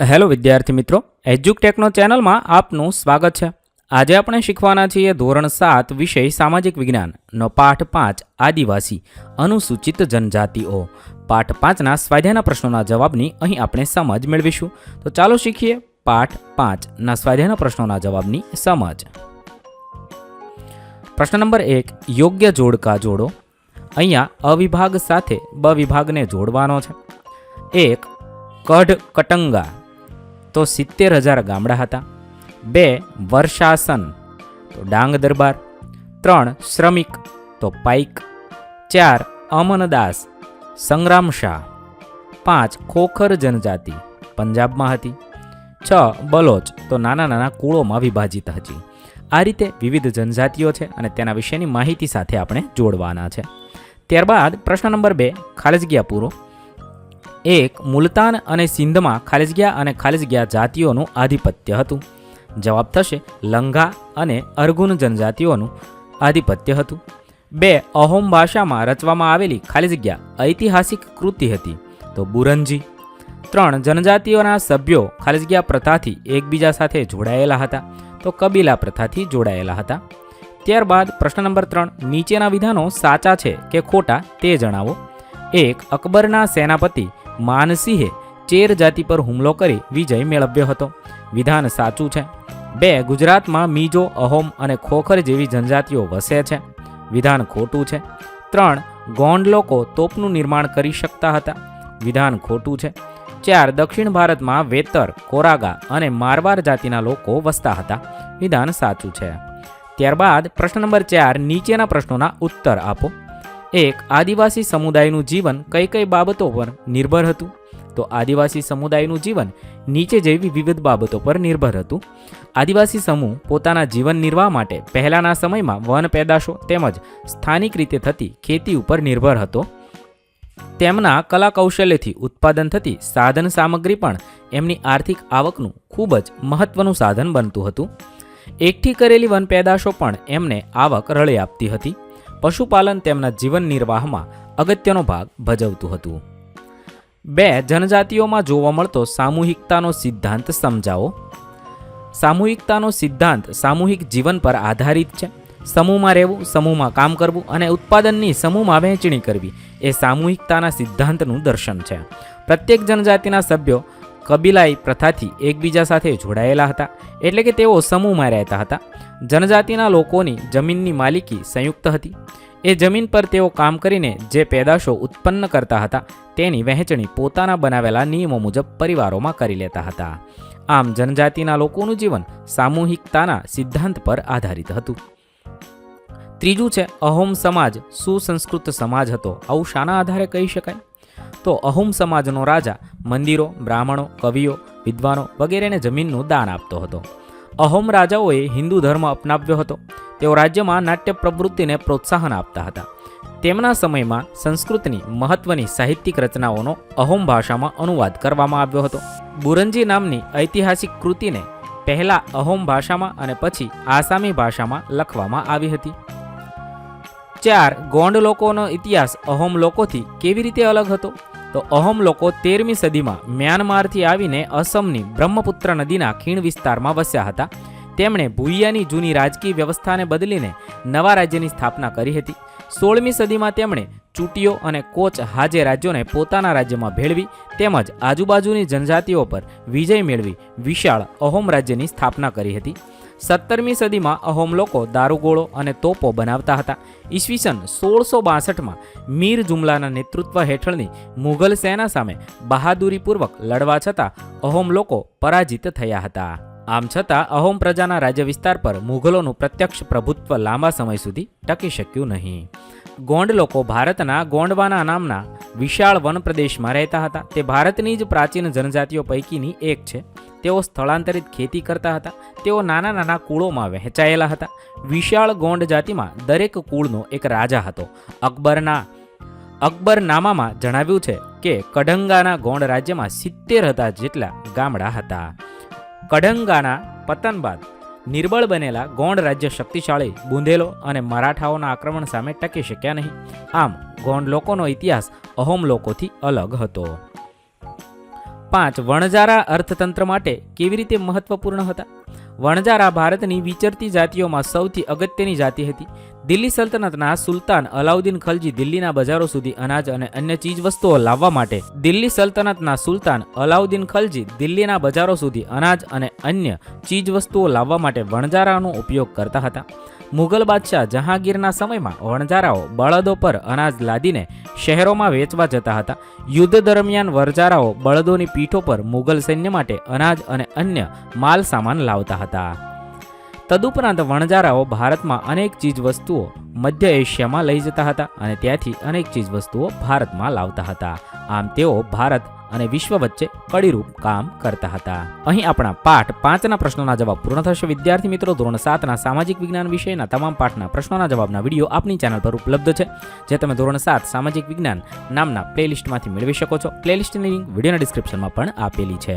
Hello વિદ્યાર્થી મિત્રો એજ્યુકટેકનો ચેનલમાં આપનું સ્વાગત છે. આજે આપણે શીખવાના છીએ ધોરણ સાત વિષય સામાજિક વિજ્ઞાનનો પાઠ પાંચ આદિવાસી, અનુસૂચિત જનજાતિઓ. પાઠ પાંચના સ્વાધ્યાયના પ્રશ્નોના જવાબની અહીં આપણે સમજ મેળવીશું. તો ચાલો શીખીએ પાઠ પાંચના સ્વાધ્યાયના પ્રશ્નોના જવાબની સમજ. પ્રશ્ન નંબર એક, યોગ્ય જોડકા જોડો. અહીંયા અવિભાગ સાથે બ વિભાગને જોડવાનો છે. એક, કઢ કટંગા. તો સિત્તેર હજાર ગામડા હતા. બે વર્ષાસન, તો ડાંગ દરબાર. ત્રણ શ્રમિક, તો પાઈક ચાર અમનદાસ, સંગ્રામ શાહ. પાંચ ખોખર જનજાતિ, પંજાબમાં હતી. છ બલોચ, તો નાના નાના કુળોમાં વિભાજિત હતી. આ રીતે વિવિધ જનજાતિઓ છે અને તેના વિશેની માહિતી સાથે આપણે જોડવાના છે. ત્યારબાદ પ્રશ્ન નંબર બે ખાલજગીયા પૂરો એક મુલતાન અને સિંધમાં ખાલિજગિયા અને ખાલીજગ્યા જાતિઓનું આધિપત્ય હતું. જવાબ થશે લંઘા અને અર્ગુન જનજાતિઓનું આધિપત્ય હતું. બે અહોમ ભાષામાં રચવામાં આવેલી ખાલિજગિયા ઐતિહાસિક કૃતિ હતી, તો બુરંજી. ત્રણ જનજાતિઓના સભ્યો ખાલિજગિયા પ્રથાથી એકબીજા સાથે જોડાયેલા હતા, તો કબીલા પ્રથાથી જોડાયેલા હતા. ત્યારબાદ પ્રશ્ન નંબર ત્રણ, નીચેના વિધાનો સાચા છે કે ખોટા તે જણાવો. એક, અકબરના સેનાપતિ માનસિંહે ચેર જાતિ પર હુમલો કરી વિજય મેળવ્યો હતો. વિધાન સાચું છે. બે, ગુજરાતમાં મીજો, અહોમ અને ખોખર જેવી જનજાતિઓ વસે છે. વિધાન ખોટું છે. ત્રણ, ગોંડ લોકો તોપનું નિર્માણ કરી શકતા હતા. વિધાન ખોટું છે. ચાર, દક્ષિણ ભારતમાં વેતર, કોરાગા અને મારવાર જાતિના લોકો વસતા હતા. વિધાન સાચું છે. ત્યારબાદ પ્રશ્ન નંબર ચાર, નીચેના પ્રશ્નોના ઉત્તર આપો. એક આદિવાસી સમુદાયનું જીવન કઈ કઈ બાબતો પર નિર્ભર હતું? તો આદિવાસી સમુદાયનું જીવન નીચે જેવી વિવિધ બાબતો પર નિર્ભર હતું. આદિવાસી સમૂહ પોતાના જીવન નિર્વાહ માટે પહેલાંના સમયમાં વન પેદાશો તેમજ સ્થાનિક રીતે થતી ખેતી ઉપર નિર્ભર હતો. તેમના કલા કૌશલ્યથી ઉત્પાદન થતી સાધન સામગ્રી પણ એમની આર્થિક આવકનું ખૂબ જ મહત્વનું સાધન બનતું હતું. એકઠી કરેલી વન પેદાશો પણ એમને આવક રળી આપતી હતી. પશુપાલન તેમના જીવન નિર્વાહમાં અગત્યનો ભાગ ભજવતું હતું. બે જનજાતિઓમાં જોવા મળતો સામૂહિકતાનો સિદ્ધાંત સમજાવો. સામૂહિકતાનો સિદ્ધાંત સામૂહિક જીવન પર આધારિત છે. સમૂહમાં રહેવું, સમૂહમાં કામ કરવું અને ઉત્પાદનની સમૂહમાં વહેંચણી કરવી એ સામૂહિકતાના સિદ્ધાંતનું દર્શન છે. પ્રત્યેક જનજાતિના સભ્યો કબીલાઈ પ્રથાથી એકબીજા સાથે જોડાયેલા હતા. એટલે કે તેઓ સમૂહમાં રહેતા હતા. જનજાતિના લોકોની જમીનની માલિકી સંયુક્ત હતી. એ જમીન પર તેઓ કામ કરીને જે પેદાશો ઉત્પન્ન કરતા હતા, તેની વહેંચણી પોતાના બનાવેલા નિયમો મુજબ પરિવારોમાં કરી લેતા હતા. આમ જનજાતિના લોકોનું જીવન સામૂહિકતાના સિદ્ધાંત પર આધારિત હતું. ત્રીજું છે, અહોમ સમાજ સુસંસ્કૃત સમાજ હતો. આવું શાના આધારે કહી શકાય? તો અહોમ સમાજનો રાજા મંદિરો, બ્રાહ્મણો, કવિઓ, વિદ્વાનો વગેરેને જમીનનું દાન આપતો હતો. અહોમ રાજાઓએ હિન્દુ ધર્મ અપનાવ્યો હતો. તેઓ રાજ્યમાં નાટ્ય પ્રવૃત્તિને પ્રોત્સાહન આપતા હતા. તેમના સમયમાં સંસ્કૃતની મહત્વની સાહિત્યિક રચનાઓનો અહોમ ભાષામાં અનુવાદ કરવામાં આવ્યો હતો. બુરંજી નામની ઐતિહાસિક કૃતિને પહેલા અહોમ ભાષામાં અને પછી આસામી ભાષામાં લખવામાં આવી હતી. ચાર ગોંડ લોકોનો ઇતિહાસ અહોમ લોકોથી કેવી રીતે અલગ હતો? તો અહોમ લોકો તેરમી સદીમાં મ્યાનમારથી આવીને અસમની બ્રહ્મપુત્ર નદીના ખીણ વિસ્તારમાં વસ્યા હતા. તેમણે ભૂયાની જૂની રાજકીય વ્યવસ્થાને બદલીને નવા રાજ્યની સ્થાપના કરી હતી. સોળમી સદીમાં તેમણે ચૂંટીઓ અને કોચ હાજે રાજ્યોને પોતાના રાજ્યમાં ભેળવી તેમજ આજુબાજુની જનજાતિઓ પર વિજય મેળવી વિશાળ અહોમ રાજ્યની સ્થાપના કરી હતી. સત્તરમી સદીમાં અહોમ લોકો દારૂગોળો અને તોપો બનાવતા હતા. ઈસવીસન સોળસો બાસઠમાં મીર જુમલાના નેતૃત્વ હેઠળની મુઘલ સેના સામે બહાદુરીપૂર્વક લડવા છતાં અહોમ લોકો પરાજિત થયા હતા. આમ છતાં અહોમ પ્રજાના રાજ્ય વિસ્તાર પર મુઘલોનું પ્રત્યક્ષ પ્રભુત્વ લાંબા સમય સુધી ટકી શક્યું નહીં. ગોંડ લોકો ભારતના ગોંડવાના નામના વિશાળ વન પ્રદેશમાં રહેતા હતા. તે ભારતની જ પ્રાચીન જનજાતિઓ પૈકીની એક છે. તેઓ સ્થળાંતરિત ખેતી કરતા હતા. તેઓ નાના નાના કુળોમાં વહેંચાયેલા હતા. વિશાળ ગોંડ જાતિમાં દરેક કુળનો એક રાજા હતો. અકબરના અકબરનામામાં જણાવ્યું છે કે કડંગાના ગોંડ રાજ્યમાં સિત્તેર હતા જેટલા ગામડા હતા. કડંગાના પતન બાદ નિર્બળ બનેલા ગોંડ રાજ્ય શક્તિશાળી બુંદેલો અને મરાઠાઓના આક્રમણ સામે ટકી શક્યા નહીં. આમ, ગોંડ લોકોનો ઇતિહાસ અહોમ લોકોથી અલગ હતો. પાંચ વણજારા અર્થતંત્ર માટે કેવી રીતે મહત્વપૂર્ણ હતા? વણજારા ભારતની વિચરતી જાતિઓમાં સૌથી અગત્યની જાતિ હતી. દિલ્હી સલ્તનતના સુલતાન અલાઉદ્દીન ખલજી દિલ્હીના બજારો સુધી અનાજ અને અન્ય ચીજવસ્તુઓ લાવવા માટે દિલ્હી સલ્તનતના સુલતાન અલાઉદ્દીન ખલજી દિલ્હીના બજારો સુધી અનાજ અને અન્ય ચીજવસ્તુઓ લાવવા માટે વણજારાનો ઉપયોગ કરતા હતા. મુગલ બાદશાહ જહાંગીરના સમયમાં વણજારાઓ બળદો પર અનાજ લાદીને શહેરોમાં વેચવા જતા હતા. યુદ્ધ દરમિયાન વરજારાઓ બળદોની પીઠો પર મુગલ સૈન્ય માટે અનાજ અને અન્ય માલ સામાન લાવતા હતા. તદુપરાંત વણજારાઓ ભારતમાં અનેક ચીજવસ્તુઓ મધ્ય એશિયામાં લઈ જતા હતા અને ત્યાંથી અનેક ચીજવસ્તુઓ ભારતમાં લાવતા હતા. આમ તેઓ ભારત અને વિશ્વ વચ્ચે કડીરૂપ કામ કરતા હતા. અહીં આપણા પાઠ પાંચના પ્રશ્નોના જવાબ પૂર્ણ થશે. વિદ્યાર્થી મિત્રો, ધોરણ સાતના સામાજિક વિજ્ઞાન વિષયના તમામ પાઠના પ્રશ્નોના જવાબના વીડિયો આપની ચેનલ પર ઉપલબ્ધ છે, જે તમે ધોરણ સાત સામાજિક વિજ્ઞાન નામના પ્લેલિસ્ટમાંથી મેળવી શકો છો. પ્લેલિસ્ટની લિંક વિડીયોના ડિસ્ક્રિપ્શનમાં પણ આપેલી છે.